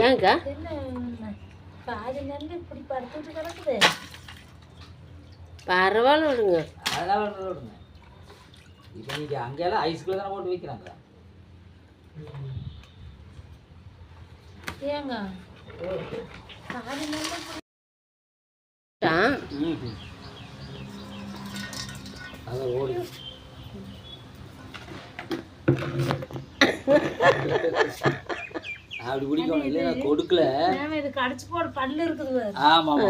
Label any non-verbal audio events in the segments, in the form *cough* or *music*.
ஏங்கா என்ன பாதி நெல் இப்படி படுத்துட்டு கிடக்குது பரவாயில்ல விடுங்க. அதெல்லாம் விடுங்க இப்போ நீங்கள் அங்கெல்லாம் ஐஸ்குள்ளே தானே போட்டு வைக்கிறாங்க? ஏங்க? பாதி இப்படி ஆ, அதை ஓடி அப்படி குடிக்கணும். இல்லை நான் கொடுக்கல. இது கடிச்சு போட பல்லு இருக்குது. ஆமாம்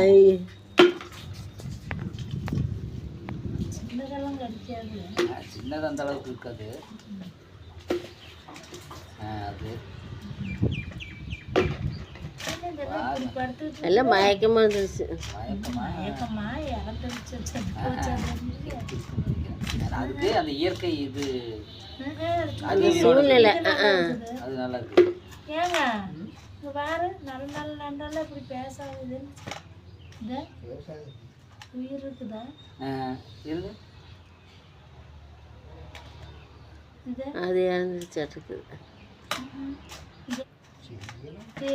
சின்னதெல்லாம் கடிக்காது. சின்னது அந்த அளவுக்கு இருக்காது. அது என்ன இதெல்லாம் இப்படி படுத்துட்டு எல்லாம் மயக்கமாக இருந்துச்சு. அதுக்கு அந்த இயற்கை இது. அது சூழ்நிலை. அது நல்லா இருக்கு ஏங்க? பாரு நல்ல நல்ல நண்டால இப்படி பேசாது உயிர் இருக்குதா? இருக்கு இது? அது இறந்துச்சாட்டுக்கு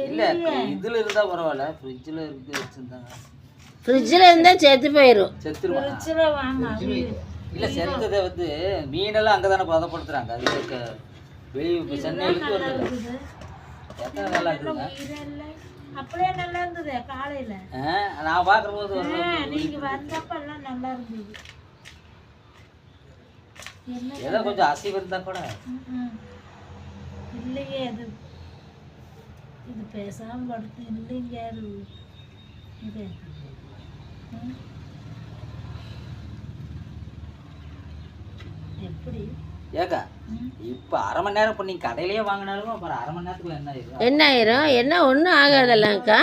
இல்ல இதுல இருந்தா பரவாயில்ல. ஃப்ரிட்ஜில் இருந்து வச்சிருந்தாங்க. ஃப்ரிட்ஜில் இருந்தால் செத்து போயிடும் செத்துருவாங்க இல்ல செத்ததை வந்து மீனெல்லாம் அங்கே தானே பதப்படுத்துறாங்க. அது இருக்க வெளியே இப்போ சென்னையிலேருந்து வருது. இருக்குது? எத்தனை நல்லா இருக்குங்க? உயிரே இல்லை? அப்படியே நல்லா இருந்தது காலையில. ஆ, நான் பார்க்குற போது நீங்க நல்லா இருந்தது. ஏதோ கொஞ்சம் அசைவு இருந்தா கூட. இல்லையே அது இது பேசாம படுத்து இல்லைங்க இது. எப்படி? ஏக்கா. இப்போ அரை மணி நேரம் இப்போ நீங்கள் கடையிலேயே வாங்கினாலும் அப்புறம் அரை மணி நேரத்துக்குள்ள என்ன ஆயிரும்? என்ன ஆயிரும்? என்ன ஒன்றும் ஆகாதல்லக்கா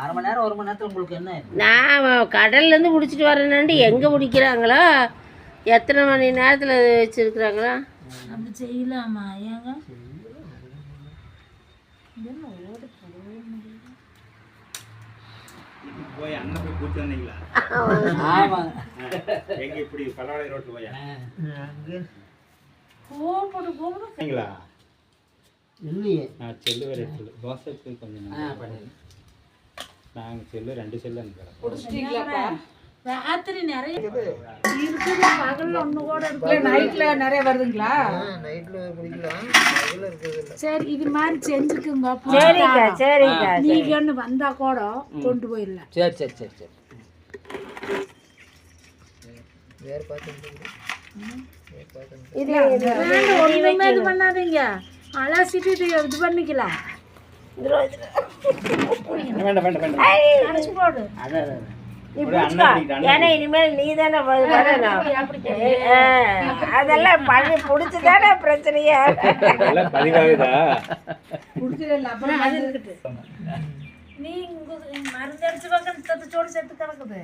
அரை மணி நேரம் ஒரு மணி நேரத்துல உங்களுக்கு என்ன ஆயிரும்? நான் கடல்லேருந்து பிடிச்சிட்டு வரேன்னாண்டி எங்கே பிடிக்கிறாங்களோ? எத்தனை மணி நேரத்தில் வச்சுருக்குறாங்களோ? அப்படி செய்யலாமா? ஏங்க இது என்ன ஓடு போடவே முடியல அண்ணன் போய் ஆமாங்க எங்க இப்படி பல்லாளை ரோட்ல போய்? கூப்பிடு கூப்பிடு நீங்களா இல்லையே. நான் செல்லு செல்லு. தோசைக்கு கொஞ்சம் நாங்கள் செல்லு ரெண்டு செல்லு அனுப்புகிறோம் ராத்திரி நிறைய இருக்குது. பகல்ல ஒண்ணு கூட இருக்கு. நைட்ல நிறைய வருதுங்களா? சரி இது மாதிரி செஞ்சுக்குங்க. சரிக்கா சரிக்கா நீங்க ஒன்று வந்தா கூட கொண்டு போயிடலாம். சரி சரி சரி சரி. இது வேண்டாம், ஒண்ணுமே இது பண்ணாதீங்க. அலசிட்டு இது இது பண்ணிக்கலாம். வேண்டாம் வேண்டாம் வேண்டாம். போடு. அதான். நீ பிடிச்சிக்கோ ஏன்னா இனிமேல் நீ தானே ஆ, அதெல்லாம் பண்ணி பிடிச்சி தானே பிரச்சனையே நீ பக்கம் சேர்த்து கிடக்குது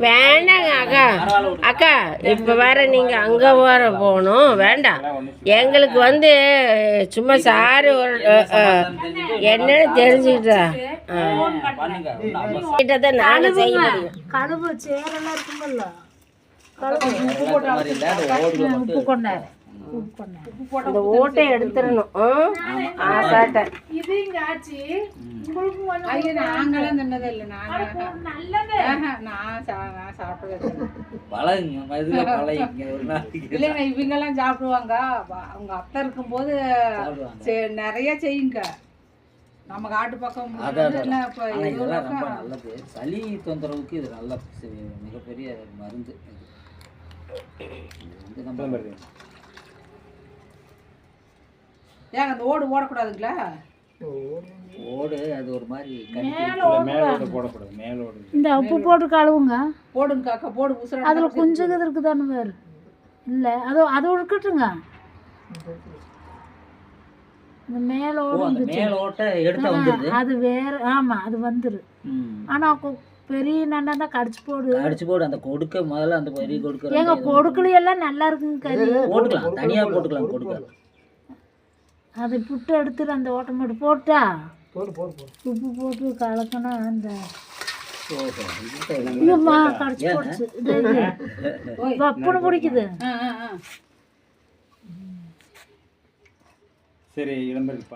வேண்டாங்க அக்கா. அக்கா இப்போ வேற நீங்க அங்க வர போகணும். வேண்டாம். எங்களுக்கு வந்து சும்மா சாரு ஒரு என்னன்னு தெரிஞ்சுக்கிட்டா. சேரெல்லாம் இருக்குமல்ல? உப்பு கொண்டாரு. இந்த ஓட்டை எடுத்துடணும்? ஆசாட்டை இது இங்க ஆச்சு. ஐயோ நாங்களாம் தின்னதே இல்லை. நாங்க நல்லது. ஆஹா, நான் சா- நான் சாப்பிட்டதே. பழகுங்க. மெதுவா *laughs* பழகிங்க. ஒரு நாளைக்கு இல்லைங்க இவங்கெல்லாம் சாப்பிடுவாங்க. அவங்க அத்தை இருக்கும்போது சாப்பிடுவாங்க. செ- நிறைய செய்யுங்க. நம்ம காட்டு பக்கம் இதெல்லாம் ரொம்ப நல்லது. சளி தொந்தரவுக்கு இது நல்ல மிகப்பெரிய மருந்து இது. நம்ம ஏங்க அந்த ஓடு ஓடக்கூடாதுங்களா? ஓடு அது ஒரு மாதிரி மேலோட போடக்கூடாது. மேலோடு இந்த உப்பு போட்டு கழுவுங்க போடுங்க காக்கா போடு உசுர அதுல கொஞ்சம் இது இருக்குதானு வேறு. இல்ல அது அது இருக்கட்டுங்க. இந்த மேலோட ஓ அந்த மேல் ஓட்டை எடுத்தா வந்துடுது? அது வேற ஆமா அது வந்துரு. ஆனா பெரிய நண்டா தான் கடிச்சு போடு. அடிச்சு போடு அந்த கொடுக்க முதல்ல அந்த பெரிய கொடுக்க எங்க கொடுக்கலையெல்லாம் நல்லா இருக்குங்க கறி. போட்டுக்கலாம் தனியா போட்டுக்கலாம் கொடுக்க. அது புட்டு எடுத்துட்டு அந்த ஓட்டம் மட்டும் போட்டா? உப்பு போட்டு கலக்கணும் அந்த. கடிச்சு போடுச்சு. வப்புன்னு பிடிக்குது. சரி இளம்பருக்கு